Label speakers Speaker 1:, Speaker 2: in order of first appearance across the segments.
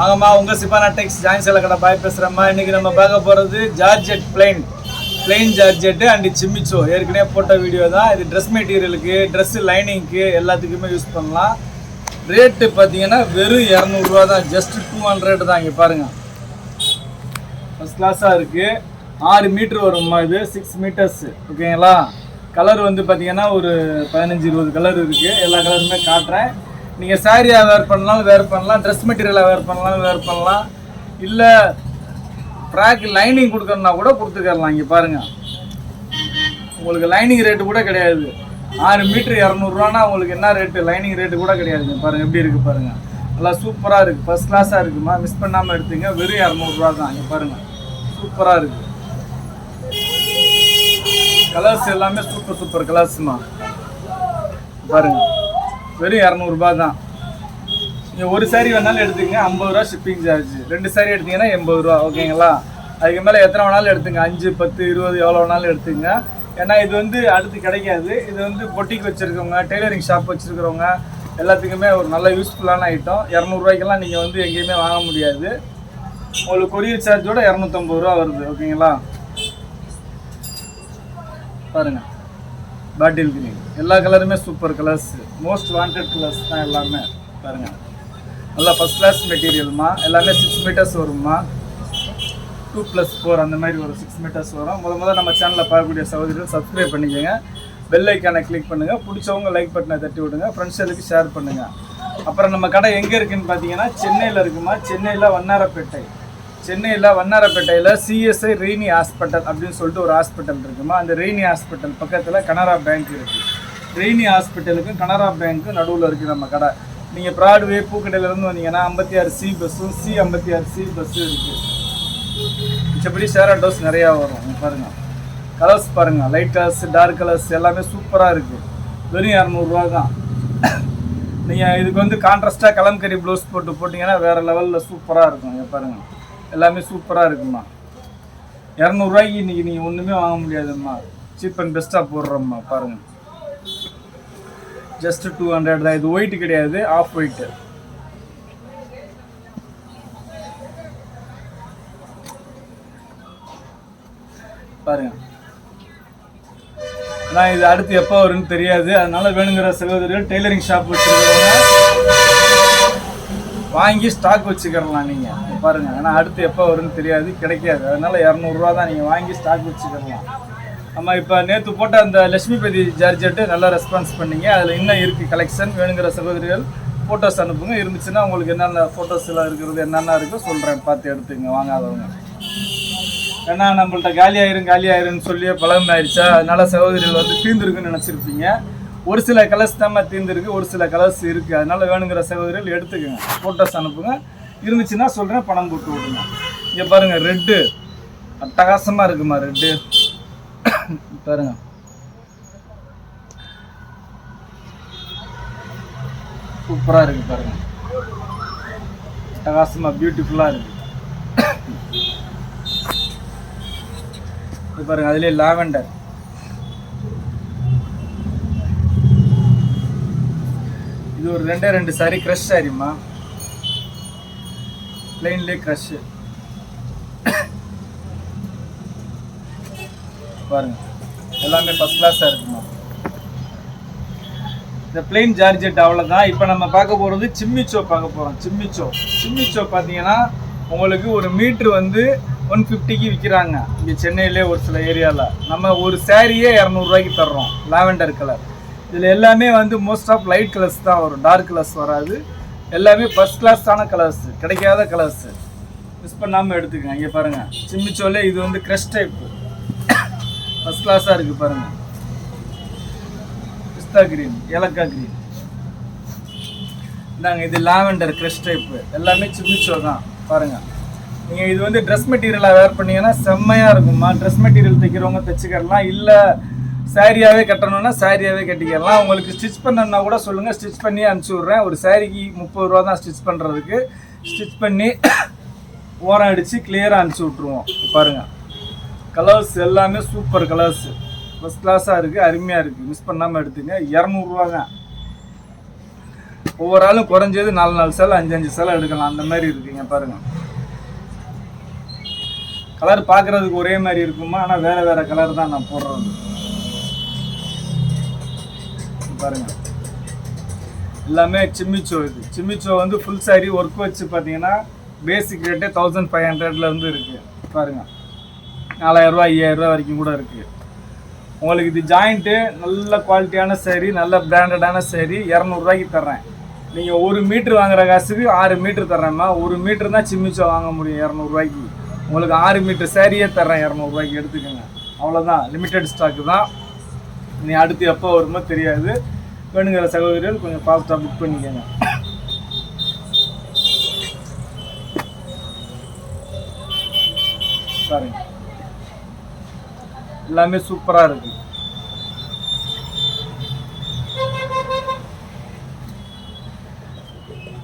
Speaker 1: ஆகம்மா உங்கள் சிபானா டெக்ஸ் ஜாயின் சேல கடை பாய் பேசுகிறம்மா இன்றைக்கி நம்ம பார்க்க போகிறது georgette plain plain georgette and சிம்மிச்சோ ஏற்கனவே போட்ட வீடியோ தான். இது ட்ரெஸ் மெட்டீரியலுக்கு ட்ரெஸ்ஸு லைனிங்க்கு எல்லாத்துக்குமே யூஸ் பண்ணலாம். ரேட்டு பார்த்தீங்கன்னா வெறும் இரநூறுவா தான். ஜஸ்ட் டூ ஹண்ட்ரட் தான் இங்கே பாருங்கள் ஃபஸ்ட் கிளாஸாக இருக்குது ஆறு மீட்ரு வரும்மா இது. சிக்ஸ் மீட்டர்ஸ் ஓகேங்களா கலர் வந்து பார்த்தீங்கன்னா ஒரு பதினஞ்சு இருபது கலர் இருக்குது எல்லா கலருமே காட்டுறேன். நீங்கள் சாரியாக வேர் பண்ணலாம் வேர் பண்ணலாம் ட்ரெஸ் மெட்டீரியலாக வேர் பண்ணலாம் வேர் பண்ணலாம். இல்லை ஃப்ராக் லைனிங் கொடுக்கணும்னா கூட கொடுத்துக்கலாம் இங்கே பாருங்கள் உங்களுக்கு லைனிங் ரேட்டு கூட கிடையாது. ஆறு மீட்ரு இரநூறுவானா உங்களுக்கு என்ன ரேட்டு லைனிங் ரேட்டு கூட கிடையாதுங்க பாருங்கள் எப்படி இருக்குது பாருங்கள் நல்லா சூப்பராக இருக்குது ஃபஸ்ட் கிளாஸாக இருக்குமா? மிஸ் பண்ணாமல் எடுத்தீங்க வெறும் இரநூறுவா தான். இங்கே பாருங்கள் சூப்பராக இருக்குது கலர்ஸ் எல்லாமே சூப்பர் சூப்பர் கலர்ஸ்மா பாருங்கள் வெறும் இரநூறுபா தான். நீங்கள் ஒரு சாரி வேணாலும் எடுத்துங்க ஐம்பது ரூபா ஷிப்பிங் சார்ஜ் ரெண்டு சாரி எடுத்தீங்கன்னா எண்பது ரூபா ஓகேங்களா? அதுக்கு மேலே எத்தனை வேணாலும் எடுத்துங்க. அஞ்சு பத்து இருபது எவ்வளோ வேணாலும் எடுத்துங்க ஏன்னா இது வந்து அடுத்து கிடைக்காது. இது வந்து பொட்டிக்கு வச்சுருக்கவங்க டெய்லரிங் ஷாப் வச்சுருக்கிறவங்க எல்லாத்துக்குமே ஒரு நல்ல யூஸ்ஃபுல்லான ஐட்டம் இரநூறுவாய்க்கெல்லாம் நீங்கள் வந்து எங்கேயுமே வாங்க முடியாது. உங்களுக்கு கொரியர் சார்ஜோட இரநூத்தம்பது ரூபா வருது ஓகேங்களா? பாருங்கள் பாட்டில் கிரீன் எல்லா கலருமே super colours most wanted colours தான் எல்லாமே பாருங்கள் நல்லா ஃபஸ்ட் கிளாஸ் மெட்டீரியல்மா எல்லாமே சிக்ஸ் மீட்டர்ஸ் வரும்மா. டூ ப்ளஸ் ஃபோர் அந்த மாதிரி ஒரு சிக்ஸ் மீட்டர்ஸ் வரும். முத முதல்ல நம்ம சேனலில் பார்க்கக்கூடிய சகோதரிகள் சப்ஸ்கிரைப் பண்ணிக்கோங்க. பெல் ஐக்கானை கிளிக் பண்ணுங்கள் பிடிச்சவங்க லைக் பட்டனை தட்டி விடுங்க. ஃப்ரெண்ட்ஸுக்கு ஷேர் பண்ணுங்கள் அப்புறம் நம்ம கடை எங்கே இருக்குதுன்னு பார்த்தீங்கன்னா சென்னையில் இருக்குமா? சென்னையில் வண்ணாரப்பேட்டை. சென்னையில் வண்ணாரப்பேட்டையில் சிஎஸ்ஐ ரெய்னி ஹாஸ்பிட்டல் அப்படின்னு சொல்லிட்டு ஒரு ஹாஸ்பிட்டல் இருக்குமா? அந்த ரெய்னி ஹாஸ்பிட்டல் பக்கத்தில் கனரா பேங்க் இருக்குது ரெய்னி ஹாஸ்பிட்டலுக்கும் கனரா பேங்க்கும் நடுவில் இருக்குது நம்ம கடை. நீங்கள் ப்ராட்வே பூக்கடையிலேருந்து வந்தீங்கன்னா ஐம்பத்தி ஆறு சி பஸ்ஸும் சி ஐம்பத்தி ஆறு சி பஸ்ஸும் இருக்குது மிச்சப்படி ஷேர் டோஸ் நிறையா வரும். பாருங்கள் கலர்ஸ் பாருங்கள் லைட் கலர்ஸ் டார்க் கலர்ஸ் எல்லாமே சூப்பராக இருக்குது வெறும் இரநூறுவா தான் நீங்கள் இதுக்கு வந்து கான்ட்ராஸ்ட்டாக கலம்கரி ப்ளவுஸ் போட்டு போட்டிங்கன்னா வேறு லெவலில் சூப்பராக இருக்கும். பாருங்கள் எல்லாமே சூப்பராக இருக்குமா இரநூறுவாய்க்கு இன்றைக்கி நீங்கள் ஒன்றுமே வாங்க முடியாதும்மா. சீப் அண்ட் பெஸ்ட்டாக போடுறோம்மா பாருங்கள் ஜஸ்ட் டூ ஹண்ட்ரட் தான். இது ஒயிட் கிடையாது ஆஃப் ஒயிட்டு பாருங்க. ஆனால் இது அடுத்து எப்போ வரும்னு தெரியாது. அதனால வேணுங்கிற சகோதரர் டெய்லரிங் ஷாப் வச்சுருக்கிறவங்க வாங்கி ஸ்டாக் வச்சுக்கிறலாம் நீங்கள் பாருங்க ஏன்னா அடுத்து எப்போ வரும்னு தெரியாது கிடைக்காது. அதனால இரநூறுவா தான் நீங்கள் வாங்கி ஸ்டாக் வச்சுக்கிறலாம். நம்ம இப்போ நேற்று போட்ட அந்த லட்சுமிபதி ஜார்ஜெட்டு நல்லா ரெஸ்பான்ஸ் பண்ணீங்க. அதில் இன்னும் இருக்குது கலெக்ஷன் வேணுங்கிற சகோதரிகள் ஃபோட்டோஸ் அனுப்புங்க. இருந்துச்சுன்னா உங்களுக்கு என்னென்ன ஃபோட்டோஸ் எல்லாம் இருக்கிறது என்னென்ன இருக்கோ சொல்கிறேன் பார்த்து எடுத்துங்க வாங்காதவங்க. ஏன்னா நம்மள்ட்ட காலி ஆயிரும் காலி ஆயிரும்னு சொல்லி பழகம் ஆயிடுச்சா? அதனால் சகோதரிகள் வந்து தீர்ந்துருக்குன்னு நினச்சிருப்பீங்க. ஒரு சில கலர்ஸ் தான் தீர்ந்துருக்கு ஒரு சில கலர்ஸ் இருக்குது அதனால் வேணுங்கிற சகோதரிகள் எடுத்துக்கோங்க. ஃபோட்டோஸ் அனுப்புங்க. இருந்துச்சுன்னா சொல்கிறேன் பணம் போட்டு விடுங்க. இங்கே பாருங்கள் ரெட்டு அட்டகாசமாக இருக்குமா ரெட்டு பாருங்க. சூப்பராக இருக்குது பாருங்கள் அட்டகாசமாக பியூட்டிஃபுல்லாக இருக்குது இது பாருங்க அதுலேயே லாவெண்டர். இது ஒரு ரெண்டே ரெண்டு சாரி க்ரஷ் சாரிம்மா. பிளெயின்லேயே க்ரஷ்ஷு பாருங்க. எல்லாமே ஃபஸ்ட் கிளாஸாக இருக்குமா? இந்த பிளெயின் ஜார்ஜெட் அவ்வளோதான் இப்போ நம்ம பார்க்க போகிறது சிம்மிச்சோ பார்க்க போகிறோம் சிம்மிச்சோ சிம்மிச்சோ பார்த்தீங்கன்னா உங்களுக்கு ஒரு மீட்ரு வந்து ஒன் ஃபிஃப்டிக்கு விற்கிறாங்க இங்கே சென்னையிலே ஒரு சில ஏரியாவில் நம்ம ஒரு சாரியே இரநூறுவாய்க்கு தர்றோம். லாவெண்டர் கலர் இதில் எல்லாமே வந்து மோஸ்ட் ஆஃப் லைட் கலர்ஸ் தான் வரும். டார்க் கலர்ஸ் வராது. எல்லாமே ஃபஸ்ட் கிளாஸான கலர்ஸ் கிடைக்காத கலர்ஸ் மிஸ் பண்ணாமல் எடுத்துக்கங்க இங்கே பாருங்கள் சிம்மிச்சோலே இது வந்து க்ரஷ் டைப்பு ஃபஸ்ட் கிளாஸாக இருக்குது பாருங்கள் பிஸ்தா கிரீன் ஏலக்காய் கிரீன் இந்தாங்க இது லாவெண்டர் க்ரஷ் டைப்பு எல்லாமே சிம்மிச்சோ தான். பாருங்கள் நீங்கள் இது வந்து ட்ரெஸ் மெட்டீரியலாக வேர் பண்ணீங்கன்னா செம்மையாக இருக்கும்மா. ட்ரெஸ் மெட்டீரியல் தைக்கிறவங்க தைச்சிக்கிறலாம் இல்லை. சாரியாகவே கட்டணும்னா சாரியாகவே கட்டிக்கலாம். உங்களுக்கு ஸ்டிச் பண்ணணும்னா கூட சொல்லுங்கள் ஸ்டிச் பண்ணி அனுப்பிச்சி விட்றேன் ஒரு சாரிக்கு முப்பது ரூபா தான் ஸ்டிச் பண்ணுறதுக்கு ஸ்டிச் பண்ணி ஓரம் அடித்து கிளியராக அனுப்பிச்சி விட்ருவோம் பாருங்கள் கலர்ஸ் எல்லாமே சூப்பர் கலர்ஸ் ஃபஸ்ட் கிளாஸாக இருக்குது அருமையாக இருக்குது மிஸ் பண்ணாமல் எடுத்துங்க. இரநூறுவா தான். ஒவ்வொரு ஆளும் குறைஞ்சது நாலு நாலு சேலை அஞ்சு அஞ்சு சேலை எடுக்கலாம். அந்த மாதிரி இருக்குங்க பாருங்கள் கலர் பார்க்கறதுக்கு ஒரே மாதிரி இருக்குமா? ஆனால் வேறு வேறு கலர் தான் நான் போடுறது. பாருங்கள் எல்லாமே சிம்மிச்சோ இது. சிம்மிச்சோ வந்து ஃபுல் சாரி ஒர்க் வச்சு பார்த்தீங்கன்னா பேசிக் ரேட்டே தௌசண்ட் ஃபைவ் ஹண்ட்ரட்லேருந்து இருக்குது பாருங்கள் நாலாயிரரூவா ஐயாயிரரூவா வரைக்கும் கூட இருக்குது உங்களுக்கு இது ஜாயிண்ட்டு நல்ல குவாலிட்டியான saree நல்ல பிராண்டடான saree இரநூறுவாய்க்கு தர்றேன். நீங்கள் ஒரு மீட்ரு வாங்குற காசுக்கு ஆறு மீட்ரு தர்றேம்மா ஒரு மீட்ரு தான் சிம்மிச்சோ வாங்க முடியும் இரநூறுவாய்க்கு. உங்களுக்கு ஆறு மீட்ரு சேரீயே தர்றேன் இரநூறுவாய்க்கு எடுத்துக்கோங்க. அவ்வளோதான் லிமிட்டெட் ஸ்டாக்கு தான். நீ அடுத்து எப்போ வருமோ தெரியாது. வேணுங்கிற சகோதரிகள் கொஞ்சம் ஃபாஸ்ட்டாக புக் பண்ணிக்கோங்க. பாருங்க. எல்லாமே சூப்பராக இருக்கு.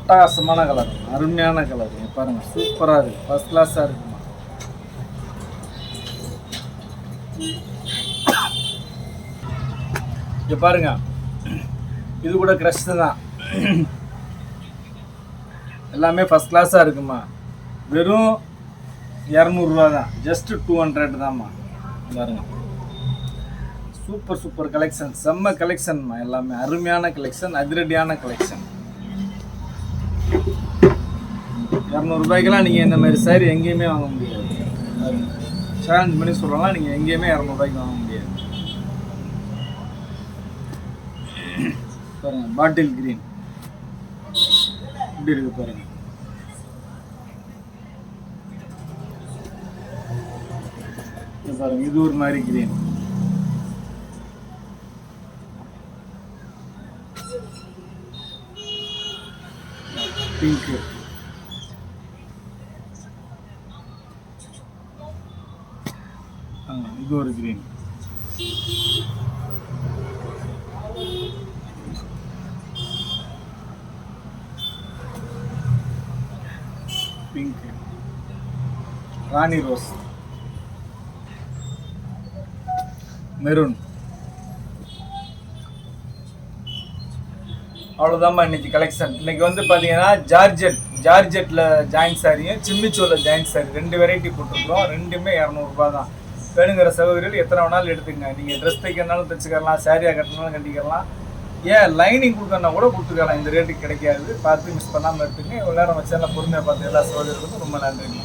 Speaker 1: அட்டகாசமான கலர் அருமையான கலர் பாருங்க சூப்பராக இருக்கு. ஃபர்ஸ்ட் கிளாஸாக இருக்குமா? இங்கே பாருங்க. இது கூட க்ரஷ் தான். எல்லாமே ஃபஸ்ட் கிளாஸாக இருக்குமா? வெறும் இரநூறுவா தான். ஜஸ்ட் டூ ஹண்ட்ரட் தான்மா. பாருங்க. சூப்பர் சூப்பர் கலெக்ஷன் செம்ம கலெக்ஷன்மா எல்லாமே. அருமையான கலெக்ஷன் அதிரடியான கலெக்ஷன் இரநூறுபாய்க்கெல்லாம் நீங்கள் இந்த மாதிரி சாரி எங்கேயுமே வாங்க முடியாது. சேலஞ்ச் பண்ணி சொல்லலாம் நீங்கள் எங்கேயுமே இரநூறுபாய்க்கு வாங்க முடியாது. பாருங்க பாட்டில் கிரீன். இப்படி இருக்கு பாருங்க. இது பாருங்க இது ஒரு மாதிரி கிரீன். பிங்க் இது ஒரு green. Pink rani rose maroon அவ்வளோதாம்மா இன்னைக்கு கலெக்ஷன் இன்னைக்கு வந்து பார்த்தீங்கன்னா ஜார்ஜெட் ஜார்ஜெட்டில் ஜாயின் சாரியும் சிம்மிச்சோவில் ஜாயின் சாரி ரெண்டு வெரைட்டி போட்டிருக்கோம் ரெண்டுமே இரநூறுபா தான் வேணுங்கிற சகோதரிகள் எத்தனை வேணாலும் எடுத்துங்க நீங்கள் ட்ரெஸ் தைக்கிறனாலும் தைச்சிக்கலாம் சாரியாக கட்டினாலும் கட்டிக்கலாம். ஏன் லைனிங் கொடுக்கறனா கூட கொடுத்துக்கலாம் இந்த ரேட்டுக்கு கிடைக்காது. பார்த்து மிஸ் பண்ணாமல் எடுத்துங்க இவ்வளோ நேரம் வச்சாலும் பொறுமையாக பார்த்து எல்லா சோழர்களுக்கும் ரொம்ப நன்றிங்க.